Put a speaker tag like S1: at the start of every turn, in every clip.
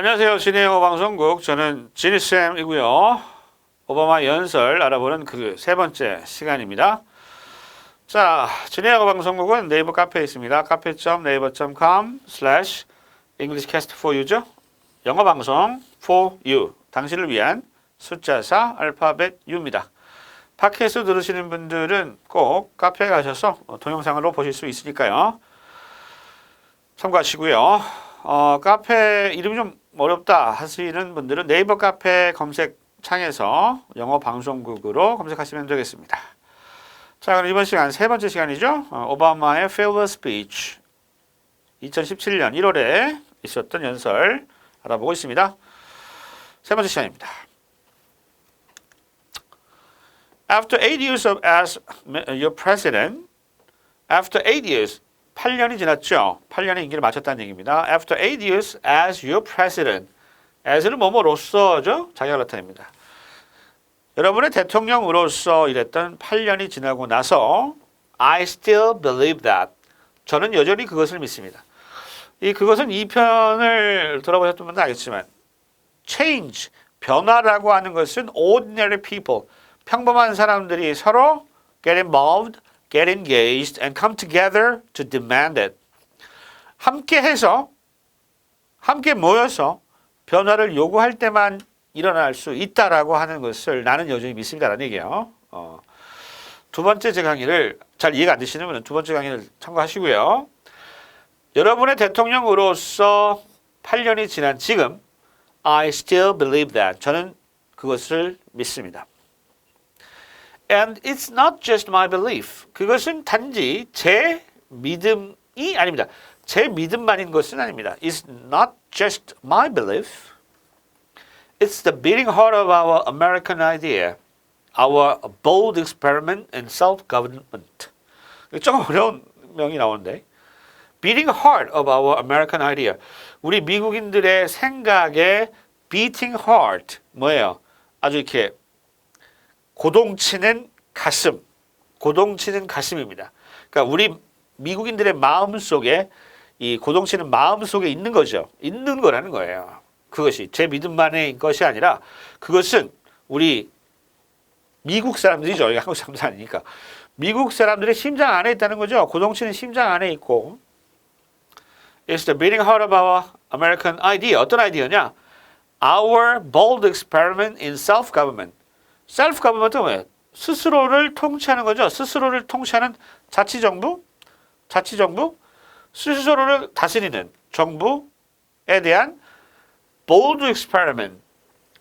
S1: 안녕하세요. 진해영어 방송국 저는 지니쌤이고요. 오바마 연설 알아보는 그 세 번째 시간입니다. 자, 진해영어 방송국은 네이버 카페에 있습니다. 카페.naver.com slash englishcast for you죠. 영어 방송 for you. 당신을 위한 숫자 4 알파벳 U입니다. 팟캐스트 들으시는 분들은 꼭 카페에 가셔서 동영상으로 보실 수 있으니까요. 참고하시고요. 어, 카페 이름이 좀 어렵다 하시는 분들은 네이버 카페 검색 창에서 영어 방송국으로 검색하시면 되겠습니다. 자, 그럼 이번 시간 세 번째 시간이죠. 어, 오바마의 farewell speech 2017년 1월에 있었던 연설 알아보고 있습니다. 세 번째 시간입니다. After eight years of as your president, after eight years 8년이 지났죠. 8년의 임기를 마쳤다는 얘기입니다. After eight years as your president. as는 뭐뭐로서죠. 자기가 나타냅니다. 여러분의 대통령으로서 일했던 8년이 지나고 나서 I still believe that. 저는 여전히 그것을 믿습니다. 이 그것은 2편을 들어보셨던 분도 알겠지만 change, 변화라고 하는 것은 ordinary people, 평범한 사람들이 서로 get involved, get engaged and come together to demand it. 함께 해서 함께 모여서 변화를 요구할 때만 일어날 수 있다라고 하는 것을 나는 여전히 믿습니다라는 얘기예요. 어. 두 번째 제 강의를 잘 이해가 안 되시는 분은 두 번째 강의를 참고하시고요. 여러분의 대통령으로서 8년이 지난 지금 I still believe that 저는 그것을 믿습니다. And it's not just my belief. 그것은 단지 제 믿음이 아닙니다. 제 믿음만인 것은 아닙니다. It's not just my belief. It's the beating heart of our American idea, our bold experiment in self-government. 조금 어려운 명이 나오는데. Beating heart of our American idea. 우리 미국인들의 생각의 beating heart 뭐예요? 아주 이렇게 고동치는 가슴, 고동치는 가슴입니다. 그러니까 우리 미국인들의 마음 속에 이 고동치는 마음 속에 있는 거죠. 있는 거라는 거예요. 그것이 제 믿음만의 것이 아니라 그것은 우리 미국 사람들이죠. 한국 사람들 아니니까. 미국 사람들의 심장 안에 있다는 거죠. 고동치는 심장 안에 있고. It's the beating heart of our American idea. 어떤 아이디어냐? Our bold experiment in self-government. Self-government은 뭐예요? 스스로를 통치하는 거죠. 스스로를 통치하는 자치정부, 자치정부, 스스로를 다스리는 정부에 대한 bold experiment,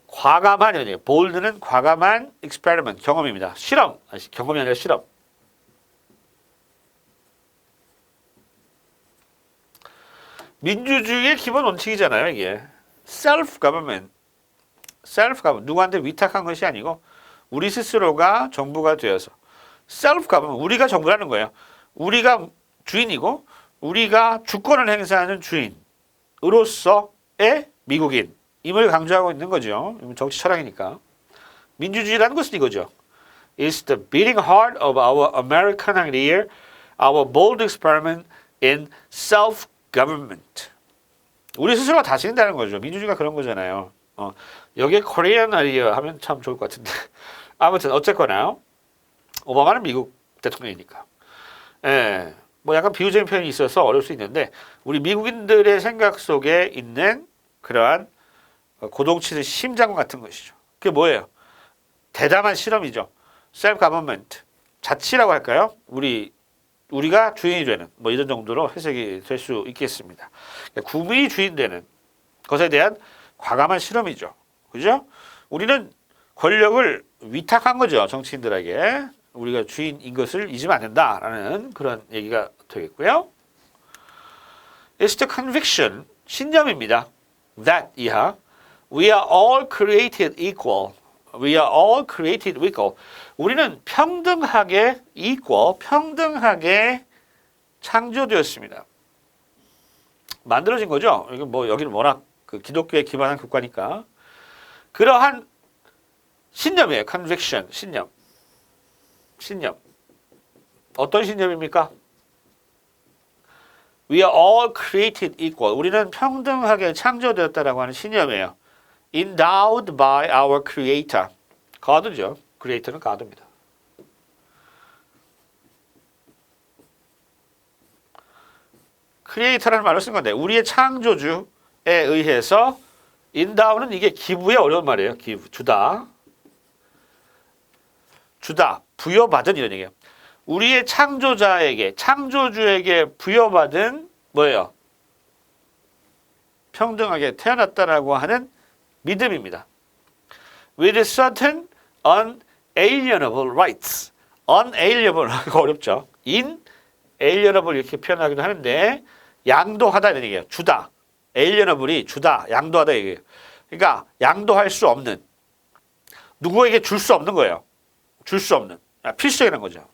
S1: 과감한 이에요 bold는 과감한 experiment, 경험입니다. 실험, 아니, 경험이 아니라 실험. 민주주의의 기본 원칙이잖아요, 이게. self government. self government. 누구한테 위탁한 것이 아니고 우리 스스로가 정부가 되어서 self government. 우리가 정부라는 거예요. 우리가 주인이고 우리가 주권을 행사하는 주인으로서의 미국인임을 강조하고 있는 거죠. 정치 철학이니까. 민주주의라는 것은 이거죠. It's the beating heart of our American idea, our bold experiment in self-government. 우리 스스로가 다스린다는 거죠. 민주주의가 그런 거잖아요. 어, 여기에 코리안 아이디어 하면 참 좋을 것 같은데. 아무튼 어쨌거나 오바마는 미국 대통령이니까. 예. 뭐 약간 비유적인 표현이 있어서 어려울 수 있는데 우리 미국인들의 생각 속에 있는 그러한 고동치는 심장 같은 것이죠. 그게 뭐예요? 대담한 실험이죠. self government 자치라고 할까요? 우리 우리가 주인이 되는 뭐 이런 정도로 해석이 될 수 있겠습니다. 그러니까 국민이 주인 되는 것에 대한 과감한 실험이죠. 그죠? 우리는 권력을 위탁한 거죠. 정치인들에게. 우리가 주인인 것을 잊으면 안 된다라는 그런 얘기가 되겠고요. It's the conviction, 신념입니다. That 이하 we are all created equal. We are all created equal. 우리는 평등하게 equal, 평등하게 창조되었습니다. 만들어진 거죠. 이게 뭐 여기는 워낙 그 기독교에 기반한 국가니까 그러한 신념이에요. conviction, 신념. 신념. 어떤 신념입니까? We are all created equal. 우리는 평등하게 창조되었다라고 하는 신념이에요. Endowed by our Creator. God죠. Creator는 God입니다. 크리에이터라는 말을 쓴 건데 우리의 창조주에 의해서 인다운은 이게 기부의 어려운 말이에요. 기부 주다. 주다. 부여받은 이런 얘기예요. 우리의 창조자에게 창조주에게 부여받은 뭐예요? 평등하게 태어났다라고 하는 믿음입니다. With certain unalienable rights. unalienable 어렵죠. inalienable 이렇게 표현하기도 하는데 양도하다 이런 얘기예요. 주다. Alienable이 주다, 양도하다 얘기예요. 그러니까 양도할 수 없는 누구에게 줄 수 없는 거예요. 줄 수 없는 아, 필수적인 거죠.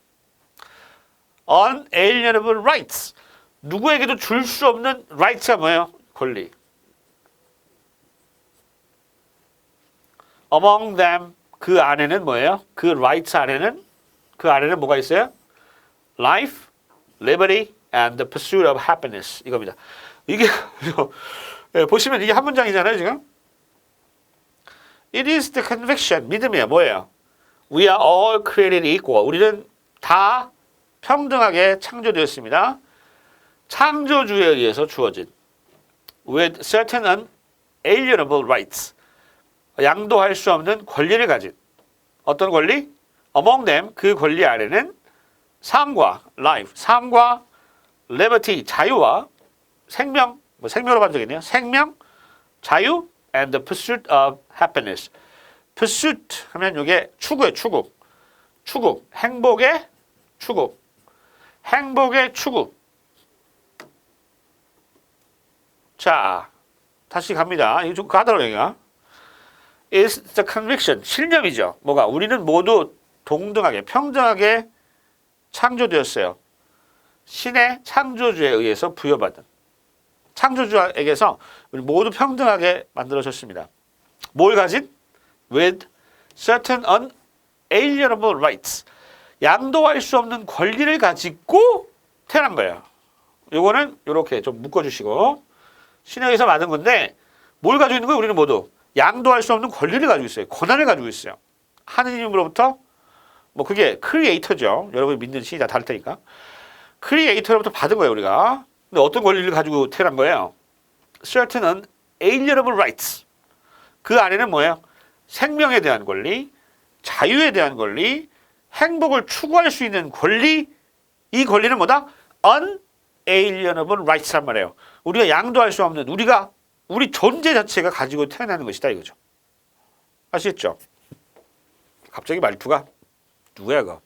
S1: unalienable rights. 누구에게도 줄 수 없는 rights가 뭐예요? 권리. among them 그 안에는 뭐예요? 그 rights 안에는 그 안에는 뭐가 있어요? life, liberty and the pursuit of happiness 이겁니다. 이게 예, 보시면 이게 한 문장이잖아요, 지금. It is the conviction 믿음이에요. 뭐예요? We are all created equal. 우리는 다 평등하게 창조되었습니다. 창조주에 의해서 주어진 with certain unalienable rights. 양도할 수 없는 권리를 가진 어떤 권리? Among them 그 권리 아래는 삶과 life, 삶과 liberty, 자유와 생명, 뭐 생명으로 반적이네요. 생명, 자유, and the pursuit of happiness. pursuit 하면 이게 추구예요, 추구. 추구, 행복의 추구. 행복의 추구. 자, 다시 갑니다. 이거 좀 가더라고요, 여기가. is the conviction, 신념이죠. 뭐가? 우리는 모두 동등하게, 평등하게 창조되었어요. 신의 창조주에 의해서 부여받은. 창조주에게서 우리 모두 평등하게 만들어졌습니다. 뭘 가진? With certain unalienable rights. 양도할 수 없는 권리를 가지고 태어난 거예요. 요거는 이렇게 좀 묶어주시고 신에 의해서 만든 건데 뭘 가지고 있는 거예요? 우리는 모두 양도할 수 없는 권리를 가지고 있어요. 권한을 가지고 있어요. 하느님으로부터 뭐 그게 크리에이터죠. 여러분이 믿는 신이 다 다를 테니까. 크리에이터로부터 받은 거예요, 우리가. 근데 어떤 권리를 가지고 태어난 거예요? certain unalienable rights. 그 안에는 뭐예요? 생명에 대한 권리, 자유에 대한 권리, 행복을 추구할 수 있는 권리, 이 권리는 뭐다? unalienable rights란 말이에요. 우리가 양도할 수 없는, 우리가, 우리 존재 자체가 가지고 태어나는 것이다 이거죠. 아시겠죠? 갑자기 말투가 누구야 그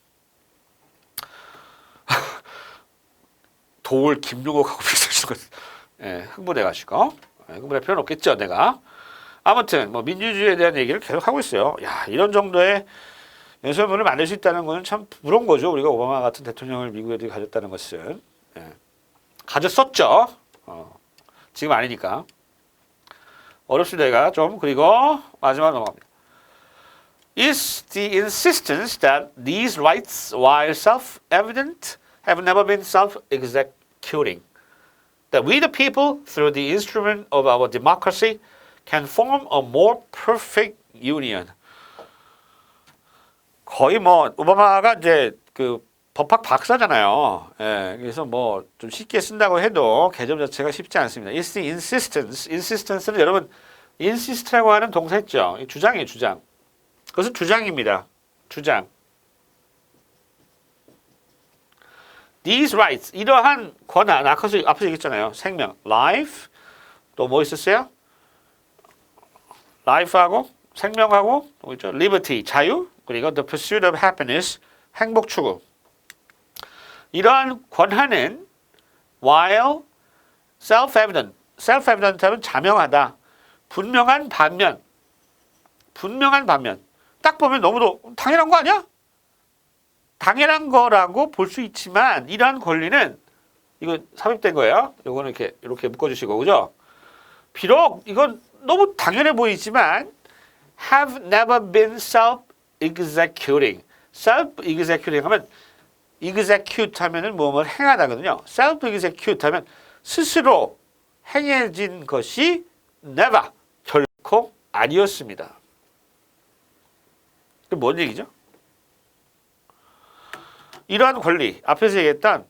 S1: 도울 김용옥하고 비슷하신 것 예, 흥분해가지고. 예, 흥분할 필요는 없겠죠 내가. 아무튼 뭐 민주주의에 대한 얘기를 계속 하고 있어요. 야 이런 정도의 연설문을 만들 수 있다는 것은 참 부러운 거죠. 우리가 오바마 같은 대통령을 미국에 가졌다는 것은 예. 가졌었죠. 어, 지금 아니니까. 어렵습니다 얘가. 좀 그리고 마지막 넘어갑니다. Is the insistence that these rights while self-evident have never been self-executing. That we the people, through the instrument of our democracy, can form a more perfect union. 거의 뭐 오바마가 이제 그 법학 박사잖아요. 예, 그래서 뭐 좀 쉽게 쓴다고 해도 개점 자체가 쉽지 않습니다. It's the insistence. insistence는 여러분 insist라고 하는 동사 있죠. 주장이에요, 주장. 그것은 주장입니다. 주장. These rights, 이러한 권한, 아까서 앞에서 얘기했잖아요. 생명, life, 또 뭐 있었어요? life하고 생명하고 또 있죠? liberty, 자유, 그리고 the pursuit of happiness, 행복 추구. 이러한 권한은 while self-evident, self-evident 하면 자명하다, 분명한 반면, 분명한 반면. 딱 보면 너무도 당연한 거 아니야? 당연한 거라고 볼 수 있지만 이러한 권리는 이거 삽입된 거예요. 요거는 이렇게 이렇게 묶어주시고 그죠? 비록 이건 너무 당연해 보이지만 have never been self-executing. self-executing 하면 execute 하면은 뭐뭐 행하다거든요. self-execute 하면 스스로 행해진 것이 never 결코 아니었습니다. 그뭔 얘기죠? 이러한 권리 앞에서 얘기했던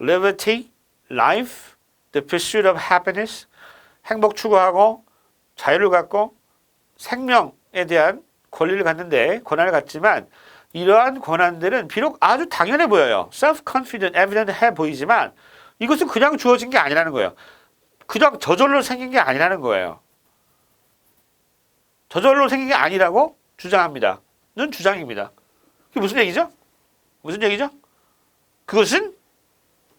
S1: liberty, life, the pursuit of happiness, 행복 추구하고 자유를 갖고 생명에 대한 권리를 갖는데 권한을 갖지만 이러한 권한들은 비록 아주 당연해 보여요. self-confident, evident 해 보이지만 이것은 그냥 주어진 게 아니라는 거예요. 그냥 저절로 생긴 게 아니라는 거예요. 저절로 생긴 게 아니라고 주장합니다. 는 주장입니다. 그게 무슨 얘기죠? 무슨 얘기죠? 그것은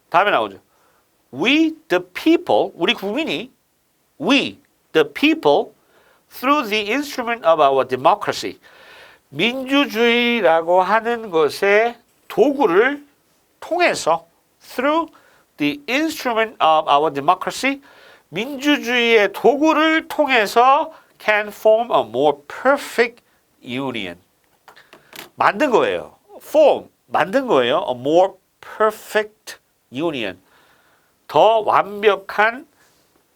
S1: 다음에 나오죠. We the people, 우리 국민이 we the people through the instrument of our democracy 민주주의라고 하는 것의 도구를 통해서 through the instrument of our democracy 민주주의의 도구를 통해서 can form a more perfect union 만든 거예요. form 만든 거예요. a more perfect union 더 완벽한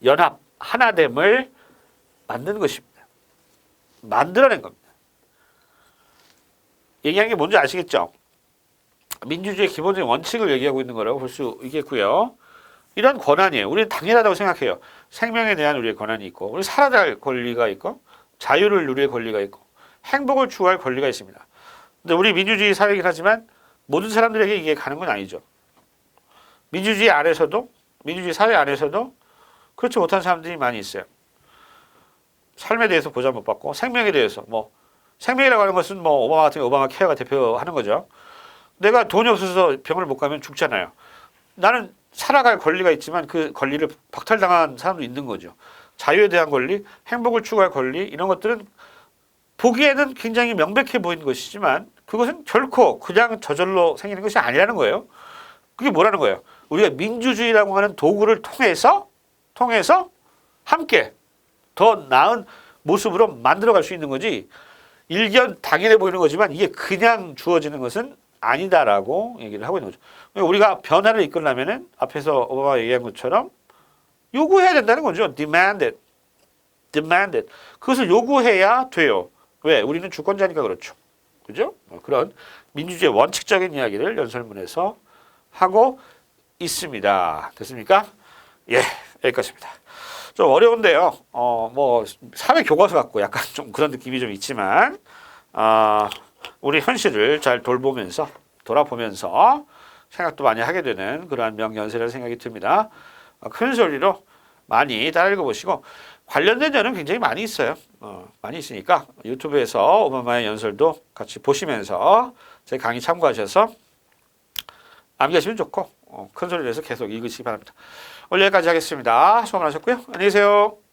S1: 연합 하나됨을 만드는 것입니다. 만들어낸 겁니다. 얘기한 게 뭔지 아시겠죠? 민주주의 기본적인 원칙을 얘기하고 있는 거라고 볼 수 있겠고요. 이런 권한이에요. 우리는 당연하다고 생각해요. 생명에 대한 우리의 권한이 있고, 우리 살아야 할 권리가 있고, 자유를 누릴 권리가 있고, 행복을 추구할 권리가 있습니다. 근데 우리 민주주의 사회이긴 하지만 모든 사람들에게 이게 가는 건 아니죠. 민주주의 안에서도, 민주주의 사회 안에서도 그렇지 못한 사람들이 많이 있어요. 삶에 대해서 보장 못 받고, 생명에 대해서, 뭐, 생명이라고 하는 것은 뭐, 오바마 같은 오바마 케어가 대표하는 거죠. 내가 돈이 없어서 병원을 못 가면 죽잖아요. 나는 살아갈 권리가 있지만 그 권리를 박탈당한 사람도 있는 거죠. 자유에 대한 권리, 행복을 추구할 권리 이런 것들은 보기에는 굉장히 명백해 보이는 것이지만 그것은 결코 그냥 저절로 생기는 것이 아니라는 거예요. 그게 뭐라는 거예요? 우리가 민주주의라고 하는 도구를 통해서 통해서 함께 더 나은 모습으로 만들어갈 수 있는 거지 일견 당연해 보이는 거지만 이게 그냥 주어지는 것은 아니다라고 얘기를 하고 있는 거죠. 그러니까 우리가 변화를 이끌려면은 앞에서 오바마 얘기한 것처럼 요구해야 된다는 거죠. demanded, demanded. 그것을 요구해야 돼요. 왜? 우리는 주권자니까 그렇죠. 그죠? 어, 그런 민주주의 원칙적인 이야기를 연설문에서 하고 있습니다. 됐습니까? 예, 여기까지입니다. 좀 어려운데요. 어, 뭐 사회 교과서 같고 약간 좀 그런 느낌이 좀 있지만 아, 우리 현실을 잘 돌보면서 돌아보면서 생각도 많이 하게 되는 그러한 명연세라는 생각이 듭니다. 어, 큰 소리로 많이 따라 읽어보시고 관련된 자는 굉장히 많이 있어요. 어, 많이 있으니까 유튜브에서 오바마의 연설도 같이 보시면서 제 강의 참고하셔서 암기하시면 좋고 어, 큰 소리로 해서 계속 읽으시기 바랍니다. 오늘 여기까지 하겠습니다. 수고 많으셨고요. 안녕히 계세요.